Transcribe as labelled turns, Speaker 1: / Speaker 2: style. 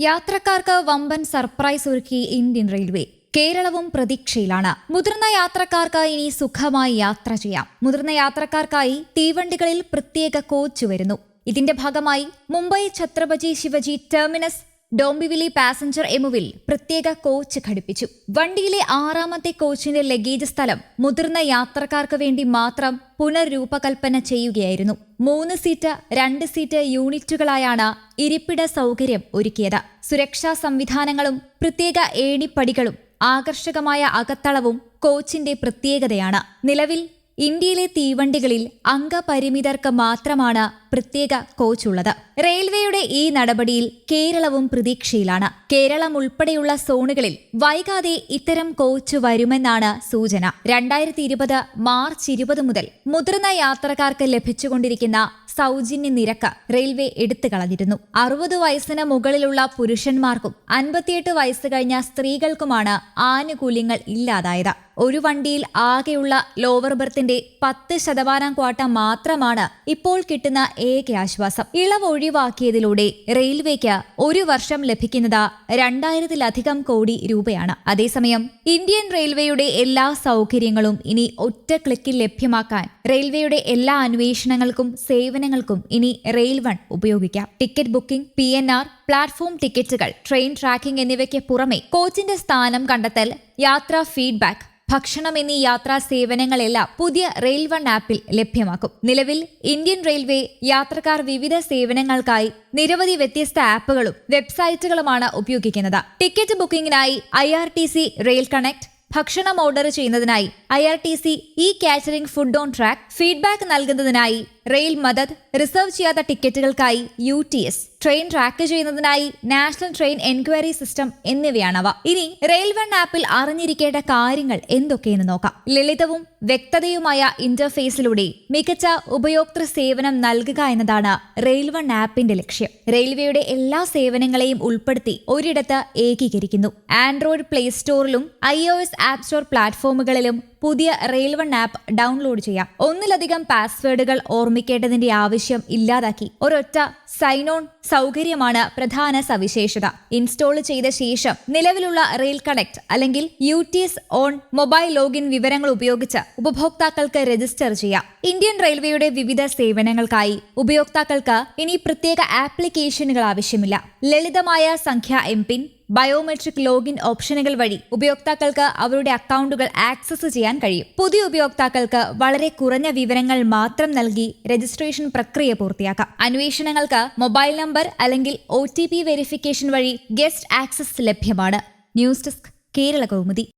Speaker 1: യാത്രക്കാർക്ക് വമ്പൻ സർപ്രൈസ് ഒരുക്കി ഇന്ത്യൻ റെയിൽവേ. കേരളവും പ്രതീക്ഷയിലാണ്. മുതിർന്ന യാത്രക്കാർക്ക് ഇനി സുഖമായി യാത്ര ചെയ്യാം. മുതിർന്ന യാത്രക്കാർക്കായി തീവണ്ടികളിൽ പ്രത്യേക കോച്ച് വരുന്നു. ഇതിന്റെ ഭാഗമായി മുംബൈ ഛത്രപതി ശിവജി ടെർമിനസ് ഡോംബിവിലി പാസഞ്ചർ എമുവിൽ പ്രത്യേക കോച്ച് ഘടിപ്പിച്ചു. വണ്ടിയിലെ ആറാമത്തെ കോച്ചിന്റെ ലഗേജ് സ്ഥലം മുതിർന്ന യാത്രക്കാർക്ക് വേണ്ടി മാത്രം പുനർരൂപകൽപ്പന ചെയ്യുകയായിരുന്നു. മൂന്ന് സീറ്റ് രണ്ട് സീറ്റ് യൂണിറ്റുകളായാണ് ഇരിപ്പിട സൗകര്യം ഒരുക്കിയത്. സുരക്ഷാ സംവിധാനങ്ങളും പ്രത്യേക ഏണിപ്പടികളും ആകർഷകമായ അകത്തളവും കോച്ചിന്റെ പ്രത്യേകതയാണ്. നിലവിൽ ഇന്ത്യയിലെ തീവണ്ടികളിൽ അംഗപരിമിതർക്ക് മാത്രമാണ് പ്രത്യേക കോച്ച് ഉള്ളത് റെയിൽവേയുടെ ഈ നടപടിയിൽ കേരളവും പ്രതീക്ഷയിലാണ്. കേരളം ഉൾപ്പെടെയുള്ള സോണുകളിൽ വൈകാതെ ഇത്തരം കോച്ച് വരുമെന്നാണ് സൂചന. രണ്ടായിരത്തി മാർച്ച് ഇരുപത് മുതൽ മുതിർന്ന യാത്രക്കാർക്ക് ലഭിച്ചുകൊണ്ടിരിക്കുന്ന സൗജന്യ നിരക്ക് റെയിൽവേ എടുത്തു കളഞ്ഞിരുന്നു. അറുപത് വയസ്സിന് മുകളിലുള്ള പുരുഷന്മാർക്കും അൻപത്തിയെട്ട് വയസ്സ് കഴിഞ്ഞ സ്ത്രീകൾക്കുമാണ് ആനുകൂല്യങ്ങൾ ഇല്ലാതായത്. ഒരു വണ്ടിയിൽ ആകെയുള്ള ലോവർ ബർത്തിന്റെ പത്ത് ശതമാനം ക്വാട്ട മാത്രമാണ് ഇപ്പോൾ കിട്ടുന്ന ഏക ആശ്വാസം. ഇളവ് ഒഴിവാക്കിയതിലൂടെ റെയിൽവേക്ക് ഒരു വർഷം ലഭിക്കുന്നത് രണ്ടായിരത്തിലധികം കോടി രൂപയാണ്. അതേസമയം ഇന്ത്യൻ റെയിൽവേയുടെ എല്ലാ സൗകര്യങ്ങളും ഇനി ഒറ്റ ക്ലിക്കിൽ ലഭ്യമാക്കാൻ റെയിൽവേയുടെ എല്ലാ അന്വേഷണങ്ങൾക്കും സേവനങ്ങൾക്കും ഇനി റെയിൽ വൺ ഉപയോഗിക്കാം. Ticket booking P N R platform ടിക്കറ്റുകൾ ട്രെയിൻ ട്രാക്കിംഗ് എന്നിവയ്ക്ക് പുറമെ കോച്ചിന്റെ സ്ഥാനം കണ്ടെത്തൽ യാത്രാ ഫീഡ്ബാക്ക് ഭക്ഷണം എന്നീ യാത്രാ സേവനങ്ങളെല്ലാം പുതിയ റെയിൽ വൺ ആപ്പിൽ ലഭ്യമാക്കും. നിലവിൽ ഇന്ത്യൻ റെയിൽവേ യാത്രക്കാർ വിവിധ സേവനങ്ങൾക്കായി നിരവധി വ്യത്യസ്ത ആപ്പുകളും വെബ്സൈറ്റുകളുമാണ് ഉപയോഗിക്കുന്നത്. Ticket ബുക്കിംഗിനായി I R T C rail connect ഭക്ഷണം ഓർഡർ ചെയ്യുന്നതിനായി I R T C E catering food on track feedback നൽകുന്നതിനായി റെയിൽ മദത് റിസർവ് ചെയ്യാത്ത ടിക്കറ്റുകൾക്കായി U T S train track ചെയ്യുന്നതിനായി നാഷണൽ ട്രെയിൻ എൻക്വയറി സിസ്റ്റം എന്നിവയാണവ. ഇനി റെയിൽ വൺ ആപ്പിൽ അറിഞ്ഞിരിക്കേണ്ട കാര്യങ്ങൾ എന്തൊക്കെയെന്ന് നോക്കാം. ലളിതവും വ്യക്തതയുമായ ഇന്റർഫേസിലൂടെ മികച്ച ഉപയോക്തൃ സേവനം നൽകുക എന്നതാണ് റെയിൽ വൺ ആപ്പിന്റെ ലക്ഷ്യം. റെയിൽവേയുടെ എല്ലാ സേവനങ്ങളെയും ഉൾപ്പെടുത്തി ഒരിടത്ത് ഏകീകരിക്കുന്നു. Android play സ്റ്റോറിലും I O S app store പ്ലാറ്റ്ഫോമുകളിലും പുതിയ റെയിൽ വൺ ആപ്പ് ഡൗൺലോഡ് ചെയ്യാം. ഒന്നിലധികം പാസ്വേഡുകൾ ഓർമ്മിക്കേണ്ടതിന്റെ ആവശ്യം ഇല്ലാതാക്കി. ഒരൊറ്റ സൈൻ ഓൺ സൗകര്യമാണ് പ്രധാന സവിശേഷത. ഇൻസ്റ്റോൾ ചെയ്ത ശേഷം നിലവിലുള്ള റെയിൽ കണക്ട് അല്ലെങ്കിൽ യു ഓൺ മൊബൈൽ ലോഗിൻ വിവരങ്ങൾ ഉപയോഗിച്ച് ഉപഭോക്താക്കൾക്ക് രജിസ്റ്റർ ചെയ്യാം. ഇന്ത്യൻ റെയിൽവേയുടെ വിവിധ സേവനങ്ങൾക്കായി ഉപയോക്താക്കൾക്ക് ഇനി പ്രത്യേക ആപ്ലിക്കേഷനുകൾ ആവശ്യമില്ല. ലളിതമായ സംഖ്യ എം പിൻ ബയോമെട്രിക് ലോഗിൻ ഓപ്ഷനുകൾ വഴി ഉപയോക്താക്കൾക്ക് അവരുടെ അക്കൗണ്ടുകൾ ആക്സസ് ചെയ്യാൻ കഴിയും. പുതിയ ഉപയോക്താക്കൾക്ക് വളരെ കുറഞ്ഞ വിവരങ്ങൾ മാത്രം നൽകി രജിസ്ട്രേഷൻ പ്രക്രിയ പൂർത്തിയാക്കാം. അന്വേഷണങ്ങൾക്ക് മൊബൈൽ നമ്പർ അല്ലെങ്കിൽ ഒ വെരിഫിക്കേഷൻ വഴി ഗസ്റ്റ് ആക്സസ് ലഭ്യമാണ്. News desk Kerala Kaumudi.